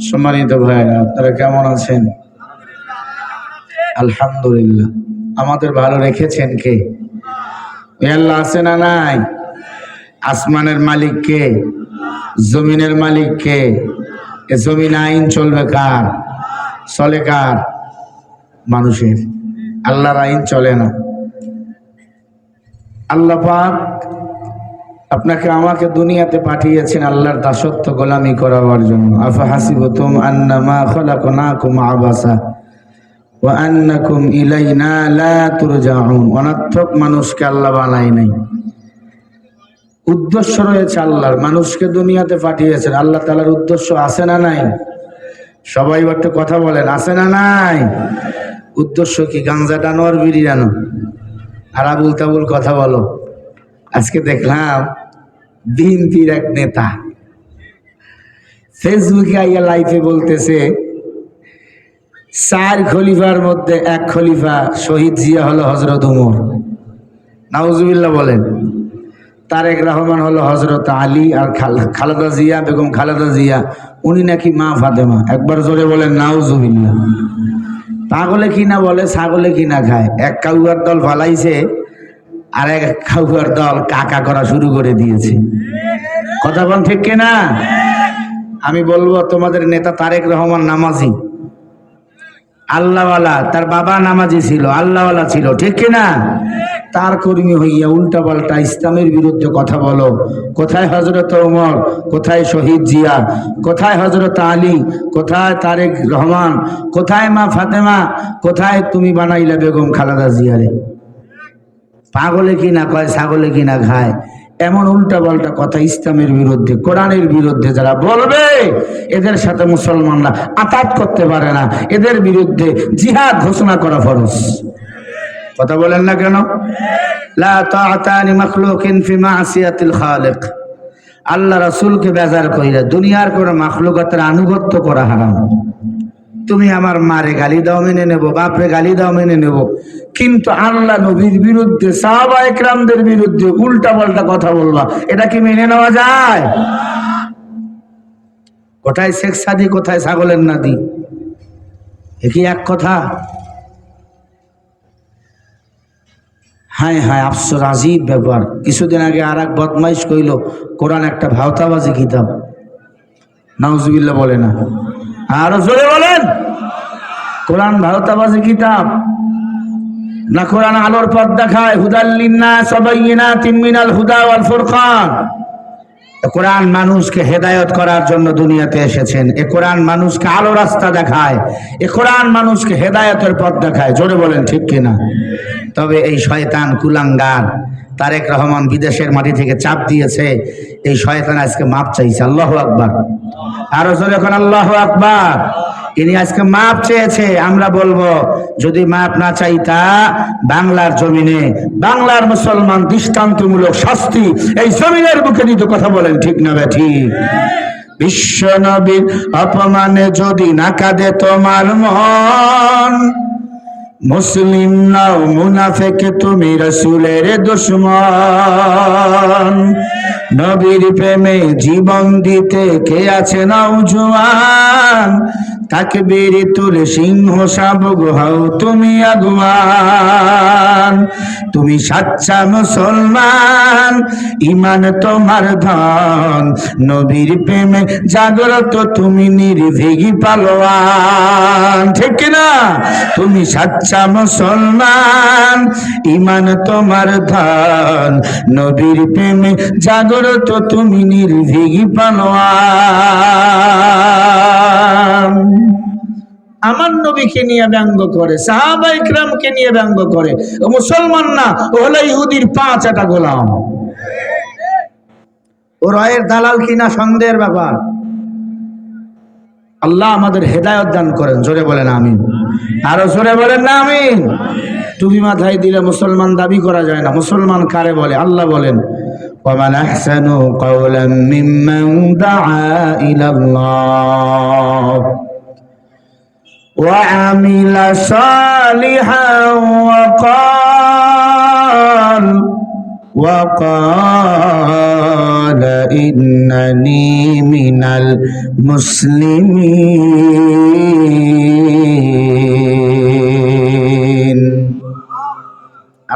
সম্মানিত ভাইরা আপনারা কেমন আছেন? আলহামদুলিল্লাহ। আমাদের ভালো রেখেছেন কে? আল্লাহ আছে না নাই? আসমানের মালিক কে? জমিনের মালিক কে? এ জমিন আইন চলবে কার? চলে কার? মানুষের। আল্লাহর আইন চলে না। আল্লাহ আপনাকে আমাকে দুনিয়াতে পাঠিয়েছেন আল্লাহর দাসত্ব গোলামি করাবার জন্য। আফা হাসিবতুম আন্নামা খলাকনাকুম আবাসা ওয়া আন্নাকুম ইলাইনা লা তুরজাউন। অনর্থক মানুষকে আল্লাহ বানাই নাই। উদ্দেশ্য রয়েছে আল্লাহর। মানুষকে দুনিয়াতে পাঠিয়েছেন। আল্লাহ তাআলার উদ্দেশ্য আছে না নাই? সবাই একটু কথা বলেন, আছে না নাই? উদ্দেশ্য কি? গাঞ্জা টানো আর বিড়ি টানো আর আবুল তাবুল কথা বলো। আজকে দেখলাম বিএনপির এক নেতা ফেসবুকে আইয়া লাইফে বলতেছে, চার খলিফার মধ্যে এক খলিফা শহীদ জিয়া হলো হজরত উমর। নাউজুবিল্লাহ বলেন, তারেক রহমান হলো হজরত আলী আর খাল- খালেদা জিয়া, বেগম খালেদা জিয়া, উনি নাকি মা ফাতেমা। একবার জোরে বলেন, নাউজুবিল্লাহ। পাগলে কি না বলে, ছাগলে কি না খায়। এক কাউয়ার দল ফালাইছে আর এক কাউয়ার দল কাকা করা শুরু করে দিয়েছে। কথা বল ঠিক কিনা আমি বলব, তোমাদের নেতা তারেক রহমান নামাজি। আল্লাহওয়ালা, তার বাবা নামাজি ছিল, আল্লাহওয়ালা ছিল, ঠিক কিনা তার কর্মী হইয়া উল্টা পাল্টা ইসলামের বিরুদ্ধে কথা বলো। কোথায় হজরত ওমর? কোথায় শহীদ জিয়া? কোথায় হজরত আলী? কোথায় তারেক রহমান? কোথায় মা ফাতেমা? কোথায় তুমি বানাইলা বেগম খালাদা জিয়ারে? পাগলে কি না কয়, ছাগলে কি না খায়। এমন উল্টা পাল্টা কথা ইসলামের বিরুদ্ধে, কোরআনের বিরুদ্ধে যারা বলবে, এদের সাথে মুসলমানরা আতাত করতে পারে না। এদের বিরুদ্ধে জিহাদ ঘোষণা করা ফরজ। কথা বলেন না কেন? আল্লাহ রাসূলকে বেজার কইরা দুনিয়ার কোন মাখলুকাতের আনুগত্য করা হারাম। তুমি আমার মারে গালি দাও, মেনে নেব, বাপরে গালি দাও, মেনে নেব। কিন্তু আল্লাহ নবীর বিরুদ্ধে, সাহাবা একরামদের বিরুদ্ধে উল্টা পাল্টা কথা বলবা। এটা কি মেনে নেওয়া যায়? কোথায় শেখ সাদি কোথায় ছাগলের নাদি এ কি এক কথা? হ্যাঁ হ্যাঁ আফসোস, আজিব ব্যাপার। কিছুদিন আগে আর এক বদমাইশ কইল, কোরআন একটা ভাওতাবাজি কিতাব। নাউজুবিল্লাহ বলে না। আরও জোরে বলেন। কোরআন ভারতাবাজি কিতাব না কোরআন আলোর পথ দেখায় হুদাল্লিন্না সবাইনা তিনমিনাল হুদা ওয়াল ফুরকান। কোরআন মানুষকে হেদায়ত করার জন্য দুনিয়াতে এসেছেন। এ কোরআন মানুষকে আলো রাস্তা দেখায়। এ কোরআন মানুষকে হেদায়তের পথ দেখায়। জোরে বলেন ঠিক কিনা? তবে এই শয়তান কুলাঙ্গার তারেক রহমান বিদেশের মাটি থেকে চাপ দিয়েছে। এই শয়তান আজকে মাপ চাইছে। আল্লাহ আকবার। আরও জোরে এখন আল্লাহ আকবার। ইনি আজকে মাপ চেয়েছে। আমরা বলব, যদি মাপ না চাইতা বাংলার জমিনে বাংলার মুসলমান দৃষ্টান্তমূলক শাস্তি এই জমিনের বুকে দিতে কথা বলেন, ঠিক না ঠিক বিশ্ব নবীর অপমানে যদি না কাঁদে তোমার মন মুসলিম নাও মুনাফেক, তুমি রসুলের দুশ্মন। নবীর প্রেমে জীবন দিতে কে আছে নাও জোয়ান তাকে বেড়ে তুলে সিংহ শাবক হও তুমি আগুয়ান তুমি সাচ্চা মুসলমান ইমান তোমার ধন। নবীর প্রেমে জাগ্রত তুমি নির্ভীগী পালোয়ান। ঠিক না তুমি সাচ্চা মুসলমান ইমান তোমার ধন। নবীর প্রেমে জাগ্রত তুমি নির্ভীগী পালোয়ান আমার নবীকে নিয়ে ব্যঙ্গ করে, সাহাবা ইকরামকে নিয়ে ব্যঙ্গ করে। ও মুসলমান না, ও হলো ইহুদির পাঁচ একটা গোলাম। ও রয়ের দালাল কিনা সন্দেহের ব্যাপার। আল্লাহ আমাদের হেদায়ত দান করেন, জোরে বলেন আমিন। আরো জোরে বলেন না আমিন টুপি মাথায় দিলে মুসলমান দাবি করা যায় না মুসলমান কারে বলে আল্লাহ বলেন ومن أحسن قولا ممن دعا إلى الله وعمل صالحا وقال وقال إنني من المسلمين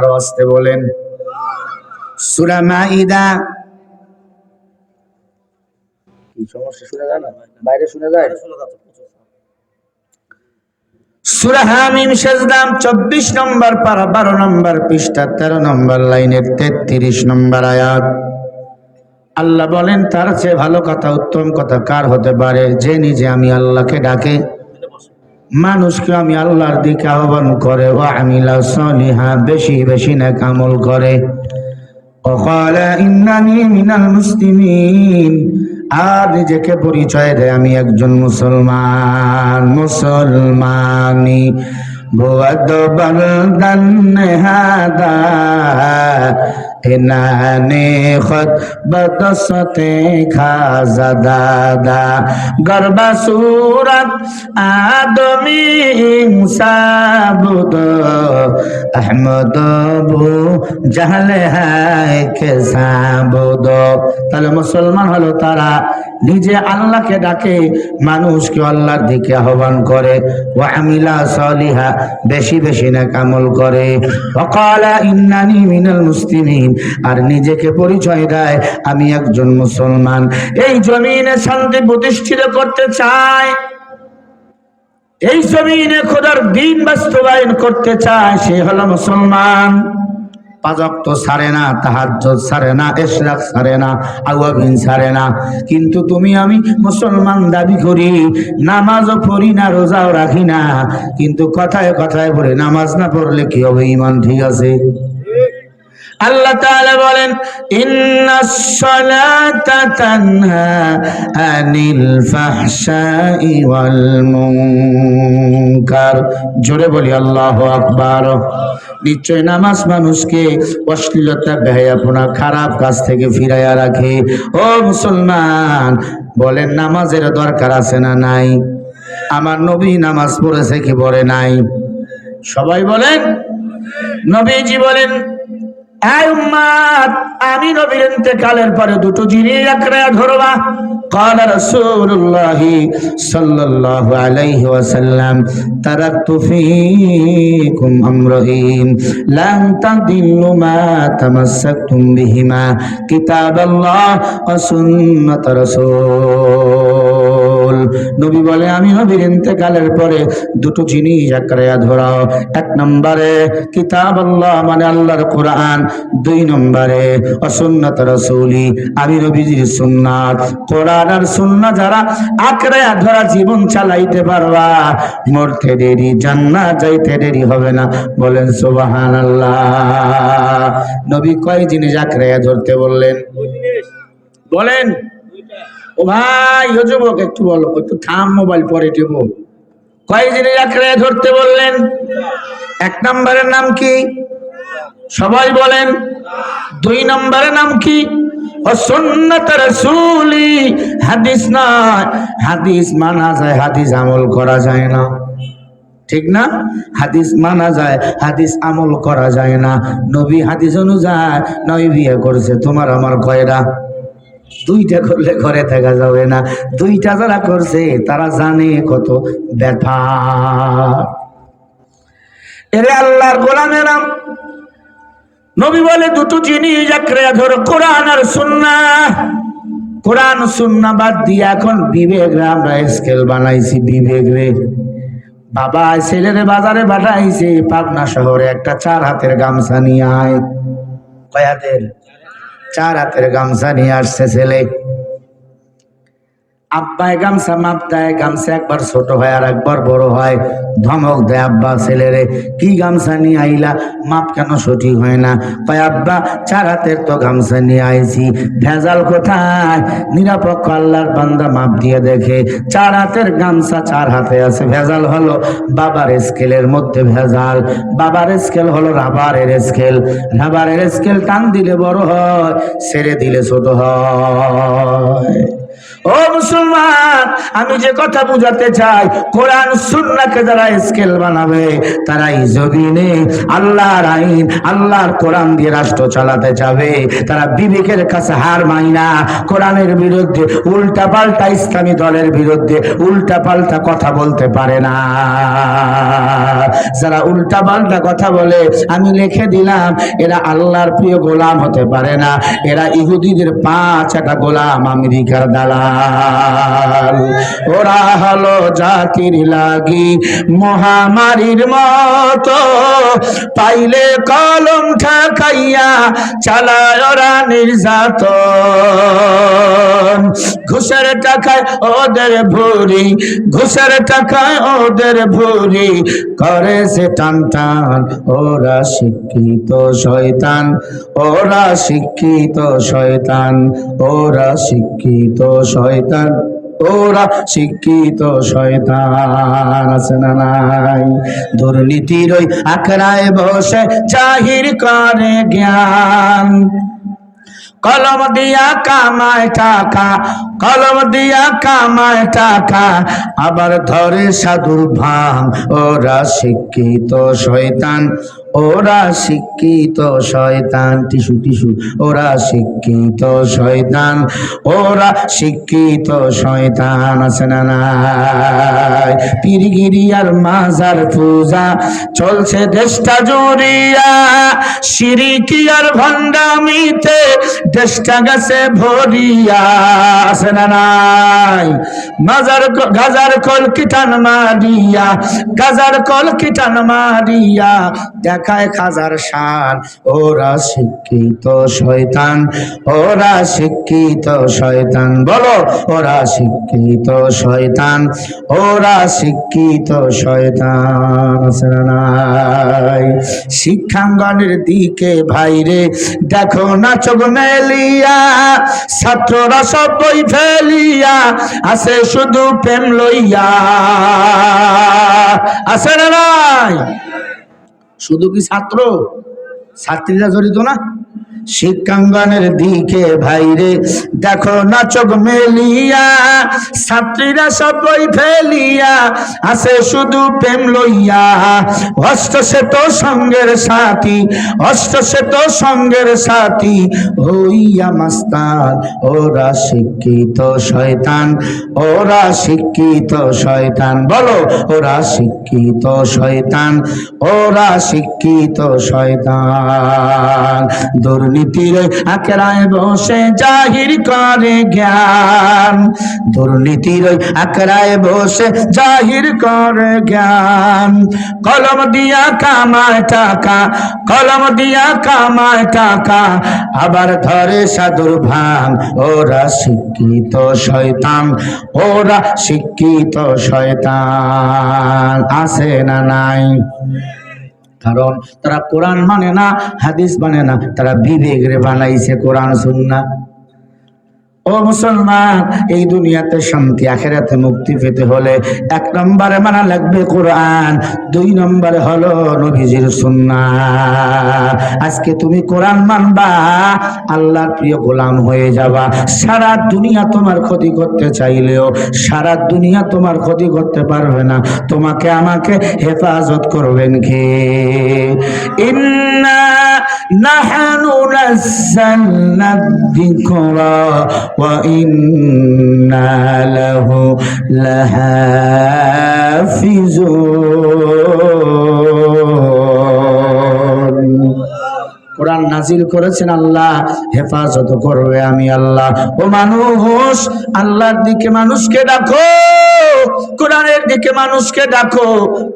আরও আসতে বলেন। সুরা মাইদা। কি সমস্যা? শুনে যায় না? বাইরে শুনে যায়? সুরা হামিম সেজদাম চব্বিশ নম্বর পারা বারো নম্বর পৃষ্ঠা তেরো নম্বর লাইনের তেত্রিশ নম্বর আয়াত। আল্লাহ বলেন তার চেয়ে ভালো কথা উত্তম কথা কার হতে পারে? যে নিজে আমি আল্লাহকে ডাকে। মানুষকে আমি আল্লাহর দিকে আহ্বান করে ও আমিলা সলিহা বেশি বেশি না কামল করে। অকাল, ইন্নানি মিনাল মুসলিমিন আর নিজেকে পরিচয় দেয়, আমি একজন মুসলমান, মুসলমানি। ভুয়াদ বালদান হাদা ইনানে খত বদসতে খাজা দাদা। গর্বা সুরত আদমি সাবুদ আহমদ বু জাহলে হায় কে সাবুদ তাহলে মুসলমান হলো তারা নিজে আল্লাহকে ডাকে, মানুষকে আল্লাহর দিকে আহ্বান করে। ও আমিলা সলিহা, বেশি বেশি না কামল করে। অকালা ইন্নানি মিনাল মুসলিমিন, আর নিজেকে পরিচয় দেয়, আমি একজন মুসলমান। এই জমিনে শান্তি প্রতিষ্ঠিত করতে চায়, এই জমিনে খোদার দিন বাস্তবায়ন করতে চায়, সে হলো মুসলমান। পাজক তো সারে না, তাহাজ্জুদ সারে না, এশরাক সারে না, আওয়াবিন সারে না। কিন্তু তুমি আমি মুসলমান দাবি করি নামাজও পড়ি না, রোজাও রাখি না। কিন্তু কথায় কথায় পড়ে নামাজ না পড়লে কি হবে? ইমান ঠিক আছে? আল্লাহ তাআলা বলেন ইন্নাস সালাতা তানহা আনিল ফাহশাই ওয়াল মুনকার। জোরে বলি, আল্লাহু আকবার। নিশ্চয় নামাজ মানুষকে অশ্লীলতা, বেহায়াপনা, খারাপ কাজ থেকে ফিরাইয়া রাখে। ও মুসলমান, বলেন নামাজের দরকার আছে না নাই? আমার নবী নামাজ পড়েছে কি পড়ে নাই? সবাই বলেন। নবীজি বলেন আমি নবীর কালের পরে দুটো জিনিস আঁকড়ে ধরবা। قال رسول الله صلى الله عليه وسلم تركت فيكم أمرين لن تضلوا ما تمسكتم بهما كتاب الله وسنة رسول নবী বলে আমি নবীর ইন্তেকালের পরে দুটো জিনিস আঁকড়ে ধরাও। এক নম্বরে কিতাব আল্লাহ মানে আল্লাহর কোরআন। দুই নম্বরে অসুন্নত রসৌলি আমি নবীজির সুন্নাত। কোরআন আর সুন্না যারা আঁকড়ে ধরা জীবন চালাইতে পারবা মরতে দেরি জান্নাত যাইতে দেরি হবে না। বলেন সুবাহান আল্লাহ নবী কয় জিনিস আঁকড়ে ধরতে বললেন? বলেন। ও ভাই, ও যুবক, একটু বলো, একটু থাম মোবাইল, পরে টিপো কয় জিনিস আঁকড়ে ধরতে বললেন? এক নম্বরের নাম কি? সবাই বলেন। দুই নম্বরের নাম কি? হাদিস নয় হাদিস মানা যায়, হাদিস আমল করা যায় না। ঠিক না? হাদিস মানা যায়, হাদিস আমল করা যায় না। নবী হাদিস অনুযায়ী নয় বিয়ে করছে, তোমার আমার কয়রা? দুইটা করলে ঘরে থাকা যাবে না। দুইটা যারা করছে, তারা জানে কত ব্যথা। এরে আল্লাহর গোলামেরা নবী বলে, দুটো জিনিস ধরো, কোরআন আর সুন্না। কোরআন, সুন্না বাদ দিয়ে এখন বিবেক আমরা স্কেল বানাইছি বিবেক রে। বাবা ছেলেরে বাজারে পাঠাইছে, পাবনা শহরে একটা চার হাতের গামছা নিয়ে আয়। কয় হাতের চার হাতের গামছা নিয়ে আসছে ছেলে। আব্বায় গামছা মাপ দেয় গামছা, একবার ছোট হয় আর একবার বড় হয়। ধমক দেয় আব্বা ছেলেরে, কি গামছা নিয়ে আইলা? মাপ কেন সঠিক হয় না? কয়, আব্বা, চার হাতের তো গামছা নিয়ে আইছি। ভেজাল কোথায়? নিরাপক্ষ আল্লাহর বান্দা মাপ দিয়ে দেখে, চার হাতের গামছা চার হাতে আছে, ভেজাল হলো বাবার স্কেলের মধ্যে ভেজাল। বাবার স্কেল হলো রাবারের স্কেল। রাবারের স্কেল টান দিলে বড় হয়, ছেড়ে দিলে ছোট হয়। ও মুসলমান, আমি যে কথা বুঝাতে চাই, কোরআন সুন্নাকে যারা স্কেল বানাবে, তারাই জমিনে আল্লাহর আইন, আল্লাহর কোরআন দিয়ে রাষ্ট্র চালাতে যাবে। তারা বিবেকের কাছে হার মাইনা কোরআনের বিরুদ্ধে উল্টা পাল্টা ইসলামী দলের বিরুদ্ধে উল্টা পাল্টা কথা বলতে পারে না। যারা উল্টা পাল্টা কথা বলে, আমি লিখে দিলাম, এরা আল্লাহর প্রিয় গোলাম হতে পারে না। এরা ইহুদিদের পাঁচ একটা গোলাম আমেরিকার দালাল। ওরা হলো জাতির লাগি মহামারীর মতো। পাইলে কলম ঠাকাইয়া চালায় ওরা নির্যাতন। ঘুষের টাকায় ওদের ভুরি ঘুষের টাকায় ওদের ভুরি করে সে টান টান, ওরা শিক্ষিত শয়তান, ওরা শিক্ষিত শয়তান, ওরা শিক্ষিত শয়তান ওরা শিক্ষিত শয়তান আছে না নাই? দুর্নীতির ওই আখড়ায় বসে জাহির করে জ্ঞান। কলম দিয়া কামায় টাকা, কলম দিয়া কামায় টাকা, আবার ধরে সাধুর ভাঙ ওরা শিক্ষিত শয়তান। ওরা শিক্ষিত শয়তান, টিসু টিসু, ওরা শিক্ষিত শয়তান, ওরা শিক্ষিত শয়তান, আছে না নাই? পীরগিরি আর মাজার পূজা চলছে দেশটা জুড়িয়া সিরিকি আর ভণ্ডামিতে দেশটা গেছে ভরিয়া, আছে না নাই? মাজার গাজার কল কিটান মারিয়া, গাজার কল কিটান মারিয়া দেখায় খাজার শান। ওরা শিক্ষিত শয়তান, ওরা শিক্ষিত শয়তান। বলো, ওরা শিক্ষিত শয়তান, ওরা শিক্ষিত শয়তান নাই? শিক্ষাঙ্গনের দিকে ভাইরে, দেখো না চোখ মেলিয়া, ছাত্ররা সব বই ফেলিয়া, আছে শুধু প্রেম লইয়া। আছে না নাই? শুধু কি ছাত্র? ছাত্রীরা জড়িত না? শিক্ষাঙ্গনের দিকে ভাইরে দেখো না চোখ মেলিয়া, ছাত্রীরা সবই ফেলিয়া, আছে শুধু প্রেম লইয়া। অষ্ট শ্বেত সঙ্গের সাথী, অষ্ট শ্বেত সঙ্গের সাথী, হইয়া মাস্তান। ওরা শিক্ষিত শয়তান, ওরা শিক্ষিত শয়তান। বলো, ওরা শিক্ষিত শয়তান, ওরা শিক্ষিত শয়তান। দুর্নীতির আখড়ায় বসে জাহির করে জ্ঞান। দুর্নীতির আখড়ায় বসে জাহির করে জ্ঞান। কলম দিয়া কামায় টাকা, কলম দিয়া কামায় টাকা, আবার ধরে সাধুর ভাঙ ওরা শিক্ষিত শয়তান, ওরা শিক্ষিত শয়তান। আছে না নাই? কারণ তারা কোরআন মানে না হাদিস মানে না তারা বিবেক রে বানাইছে কোরআন শুননা ও মুসলমান, এই দুনিয়াতে শান্তি, আখেরাতে মুক্তি পেতে হলে এক নম্বরে মানা লাগবে কোরআন, দুই নম্বরে হলো নবীজির সুন্না আজকে তুমি কোরআন মানবা, আল্লাহর প্রিয় গোলাম হয়ে যাবা। সারা দুনিয়া তোমার ক্ষতি করতে চাইলেও, সারা দুনিয়া তোমার ক্ষতি করতে পারবে না। তোমাকে আমাকে হেফাজত করবেন কে? ইন্না নাহানু নাযালনা যিকরা ওয়া ইন্না লাহু কোরআন নাজিল করেছেন, আল্লাহ হেফাজত করবে আমি আল্লাহ। ও মানুষ, আল্লাহর দিকে মানুষকে ডাকো, কোরআনের দিকে মানুষকে ডাকো।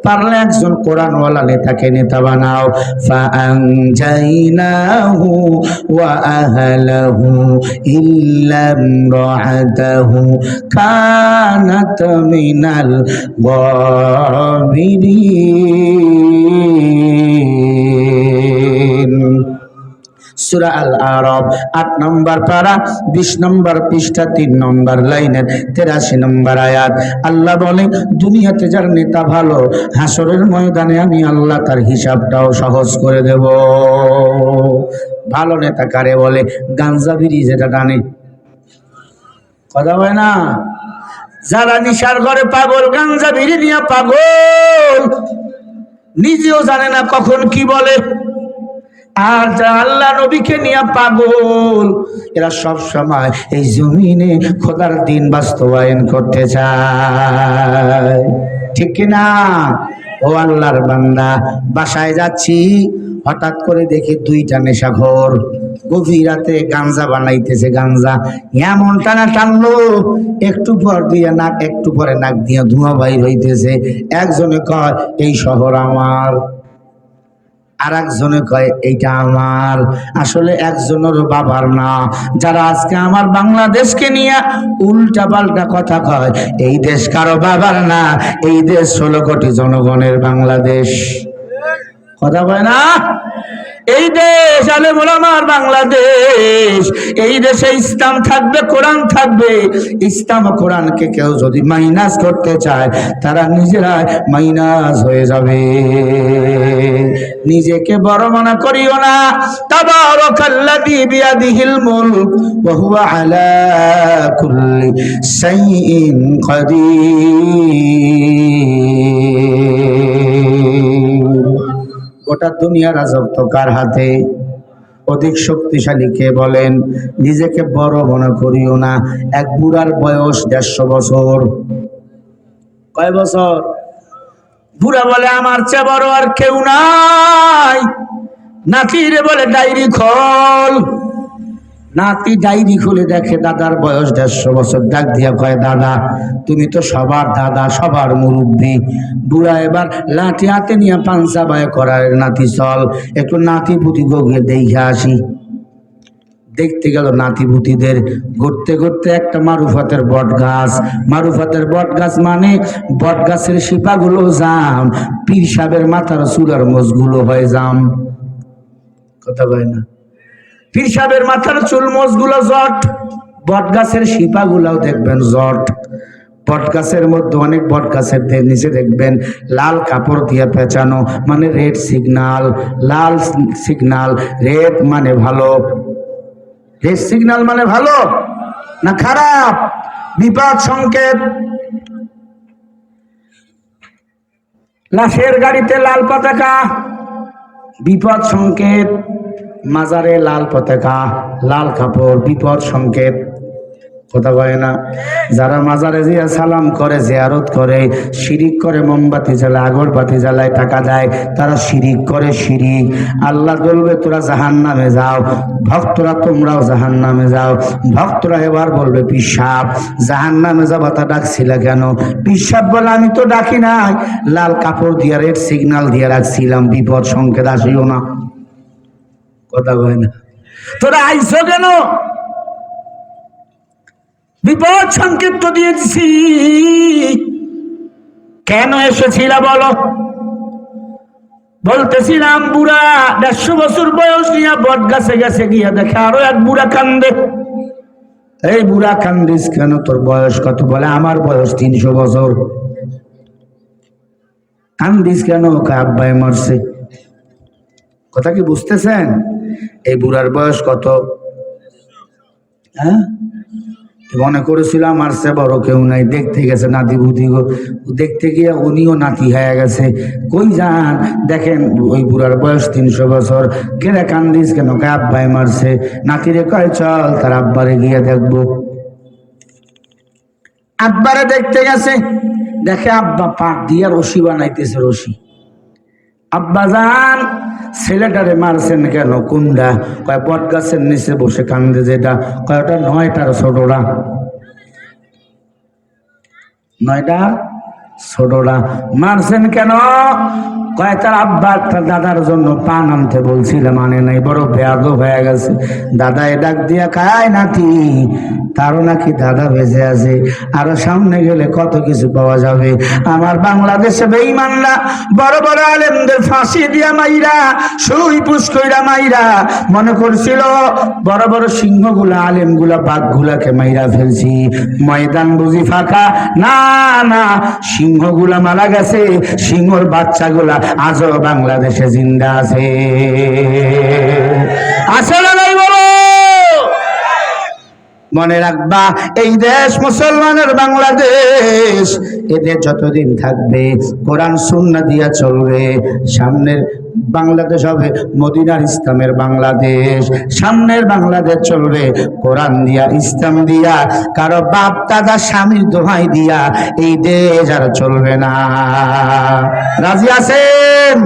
পারলে একজন কোরআনওয়ালা নেতাকে নেতা বানাও। ফাআনজাইনাহু ওয়া আহলাহু ইল্লা ইমরাআতাহু কানাত মিনাল গাবিরিন। সুরা আল আরব আট নম্বর পারা, বিশ নম্বর পৃষ্ঠা, তিন নম্বর লাইনের তেরাশি নম্বর আয়াত। আল্লাহ বলে দুনিয়াতে যার নেতা ভালো, হাসরের ময়দানে আমি আল্লাহ তার হিসাবটাও সহজ করে দেব। ভালো নেতা কারে বলে? গাঞ্জা বিড়ি যেটা টানে। কথা হয় না? যারা নিশার ঘরে পাগল, গাঞ্জা বিড়ি নিয়ে পাগল, নিজেও জানে না কখন কি বলে। আর যা আল্লাহ নবীকে নিয়ে পাগল, এরা সব সময় এই জমিনে খোদার দিন বাস্তবায়ন করতে চায়। ঠিক কিনা ও আল্লাহর বান্দা, বাসায় যাচ্ছি, হঠাৎ করে দেখি দুইটা নেশাখোর গভীর রাতে গাঞ্জা বানাইতেছে গাঞ্জা। এমন টানা টানলো, একটু পর দিয়ে নাক, একটু পরে নাক দিয়ে ধোঁয়া বাইর হইতেছে। একজনে কয়, এই শহর আমার। আর একজনে কয়, এইটা আমার। আসলে একজনের বাবার না যারা আজকে আমার বাংলাদেশকে নিয়ে উল্টা পাল্টা কথা কয়, এই দেশ কারও বাবার না, এই দেশ ষোলো কোটি জনগণের বাংলাদেশ। কথা কয় না? এই দেশ আলে আমার বাংলাদেশ, এই দেশে ইসলাম থাকবে, কোরআন থাকবে। ইসলাম কোরআনকে কেউ যদি মাইনাস করতে চায়, তারা নিজেরা মাইনাস হয়ে যাবে। নিজেকে বড় মনে করিও না। তাবারাকাল্লাযী বিয়াদিহিল মুলক, ওয়া হুয়া আলা কুল্লি শাইইন কাদির। গোটা দুনিয়ার রাজত্ব কার হাতে? অধিক শক্তিশালী কে বলেন? নিজেকে বড় মনে করিও না। এক বুড়ার বয়স দেড়শো বছর। কয় বছর? বুড়া বলে, আমার চেয়ে বড় আর কেউ নাই নাতিরে বলে ডায়েরি খোল। নাতি ডায়েরি খুলে দেখে, দাদার বয়স দেড়শো বছর। ডাক দিয়া কয়, দাদা, তুমি তো সবার দাদা, সবার মুরব্বী। বুড়া এবার লাঠি হাতে নিয়ে পাঞ্চা বায় করার, নাতি, চল, একটু নাতি পুতি গিয়ে দেখে আসি। দেখতে গেল নাতিভূতিদের ঘুরতে ঘুরতে একটা মারুফাতের বট গাছ মারুফাতের বট গাছ মানে বট গাছের শিপাগুলো জাম, পীর সাহেবের মাথার চুলার মোজগুলো হয় জাম। কথা কয় না। পীর সাহেবের মাথার চুল মোজগুলো জট বট গাছের শিপাগুলাও দেখবেন জট। বট গাছের মধ্যে অনেক বট গাছের নিচে দেখবেন লাল কাপড় দিয়ে পেঁচানো মানে রেড সিগনাল লাল সিগনাল রেড মানে ভালো। রেড সিগনাল মানে ভালো না খারাপ? বিপদ সংকেত। লাশের গাড়িতে লাল পতাকা বিপদ সংকেত মাজারে লাল পতাকা লাল কাপড় বিপদ সংকেত। কথা কয় না। যারা মাজারে জিয়া সালাম করে, জিয়ারত করে, শিরিক করে, মোমবাতি জ্বালায়, আগরবাতি জ্বালায়, টাকা দেয়, তারা শিরিক করে, শিরিক। আল্লাহ বলবে, তোরা জাহান নামে যাও, ভক্তরা তোমরাও জাহান নামে যাও। ভক্তরা এবার বলবে, পিসাব জাহান নামে যাবা তা ডাকছিলা কেন? পিসাব বলে, আমি তো ডাকি নাই। লাল কাপড় দিয়ে, রেড সিগনাল দিয়ে রাখছিলাম, বিপদ সংকেত আসিও না। কথা কয় না। তোরা আইসো কেন? বিপদ সংকেত তো দিয়ে কেন এসেছিলা বলো? বলতেছিলাম, বুড়া, দেড়শো বছর বয়স নিয়ে বট গাছে গেছে গিয়া দেখে আরও এক বুড়া কান্দে। এই বুড়া কান্দিস কেন? তোর বয়স কত? বলে, আমার বয়স তিনশো বছর। কান্দিস কেন? ওকে আব্বাই মরছে। কথা কি বুঝতেছেন? এই বুড়ার বয়স কত? হ্যাঁ? মনে করেছিলাম, আর সে বড় কেউ নাই, দেখতে গেছে নাতি বুদ্ধি গো। দেখতে গিয়ে উনিও নাতি হয়ে গেছে। কই যান? দেখেন, ওই বুড়ার বয়স তিনশো বছর। কেনে কান্দিস কেন? কে আব্বাই মারছে? নাতিরে কয়, চল, তার আব্বারে গিয়ে দেখব। আব্বারে দেখতে গেছে। দেখে আব্বা পাট দিয়ে রশি বানাইতেছে রশি। আব্বা যান ছেলেটারে মারছেন কেন? কুন্ডা। কয় পট গাছের নিচে বসে কান্দে যেটা। কয়টা নয়টার ছোটরা। নয়টা? ছোটরা, মারছেন কেন? কয়, তার আব্বা তার দাদার জন্য পান আনতে বলছিল মানে নাই, বড় ব্যাগ হয়ে গেছে। দাদা এ ডাক দিয়া খায় নাতি তারও নাকি দাদা বেঁচে আছে। আরও সামনে গেলে কত কিছু পাওয়া যাবে। আমার বাংলাদেশে বেইমানরা বড় বড় আলেমদের ফাঁসি দিয়া মাইরা, সুই পুষ্কইরা মাইরা, মনে করছিল, বড় বড় সিংহগুলা, আলেমগুলা বাঘগুলাকে মাইরা ফেলছি। ময়দান বুঝি ফাঁকা? না না সিংহগুলা মারা গেছে সিংহর বাচ্চাগুলা আজও বাংলাদেশে জিন্দা আছে। বলো মনে রাখবা, এই দেশ মুসলমানের বাংলাদেশ। এদের যতদিন থাকবে, কোরআন, সুন্না দিয়া চলবে, সামনের বাংলাদেশ হবে মদিনার ইসলামের বাংলাদেশ। সামনের বাংলাদেশ চলবে কোরআন দিয়া, ইসলাম দিয়া, কারও বাপ, দাদা, স্বামীর দোহাই দিয়া, এই দেশ আর চলবে না। রাজি আছেন?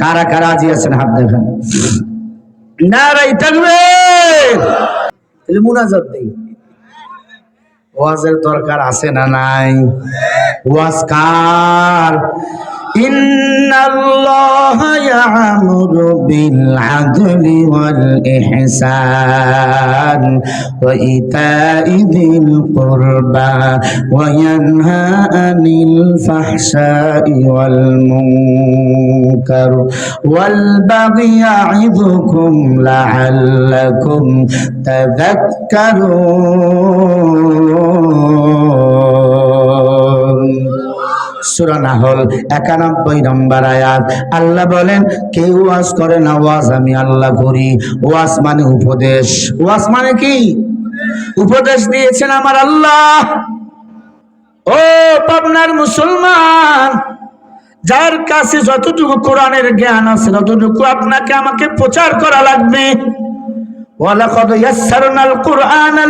কারা কারা রাজি আছেন? হাত দেখেন। না রাই থাকবে তাহলে মুনাজাত দেই ওয়াজের দরকার আছে না নাই? ওয়াজ কার? إن الله يعمر بالعدل والإحسان وإيتاء ذي القربى وينهى عن الفحشاء والمنكر والبغي يعظكم لعلكم تذكرون সুরা নাহল একানব্বই নম্বর আয়াত। আল্লাহ বলেন, কেউ ওয়াজ করে না, ওয়াজ আমি আল্লাহ করি। ওয়াজ মানে উপদেশ। ওয়াজ মানে কি? উপদেশ দিয়েছেন আমার আল্লাহ। ও পাবনার মুসলমান, যার কাছে যতটুকু কোরআনের জ্ঞান আছে, ততটুকু আপনাকে আমাকে প্রচার করা লাগবে। ওয়ালাকাদ ইয়াসসারনাল কুরআনা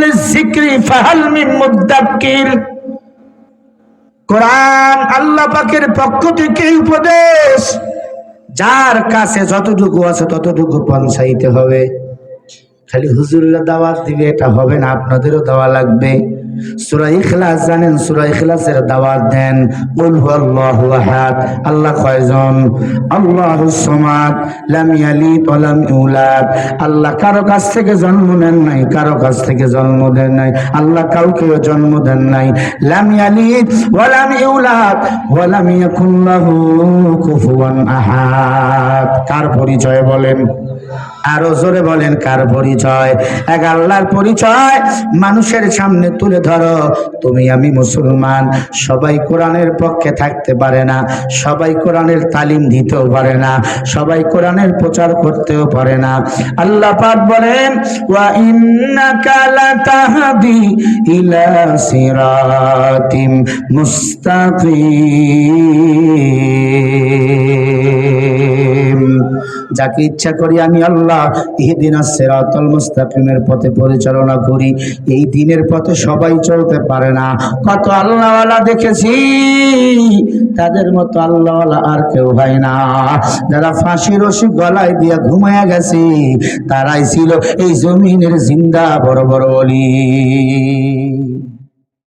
ফাহাল মিন মুদ্দাক্কির কোরআন আল্লাহ পাকের পক্ষ থেকে উপদেশ। যার কাছে যতটুকু আছে ততটুকু পৌঁছাইতে হবে। খালি হুজুল্লাহ দাওয়াত দিবে, এটা হবে না, আপনাদেরও দেওয়া লাগবে। সূরা ইখলাস জানেন? সূরা ইখলাসের দাওয়াত দেন। আল্লাহ কয়জন? আল্লাহ কারও কাছ থেকে জন্ম নেন নাই, কারও কাছ থেকে জন্ম দেন নাই। আল্লাহ কাউকে জন্ম দেন নাই। লাম কার পরিচয় বলেন? আরও জোরে বলেন, কার পরিচয়? এক আল্লাহর পরিচয় মানুষের সামনে তুলে ধরো। তুমি আমি মুসলমান, সবাই কোরআনের পক্ষে থাকতে পারে না, সবাই কোরআনের তালিম দিতেও পারে না, সবাই কোরআনের প্রচার করতেও পারে না। আল্লাহ পাক বলেন, ওয়া ইন্নাকা লাতাহদি ইলা সিরাতিম মুস্তাকিম। যাকে ইচ্ছা করি আমি আল্লাহ ইহদিন সেরাতল মুস্তাকিমের পথে পরিচালনা করি। এই দিনের পথে সবাই চলতে পারে না। কত আল্লাহওয়ালা দেখেছি, তাদের মতো আল্লাহওয়ালা আর কেউ হয় না। যারা ফাঁসি রশি গলায় দিয়া ঘুমায়া গেছে, তারাই ছিল এই জমিনের জিন্দা বড় বড় বলি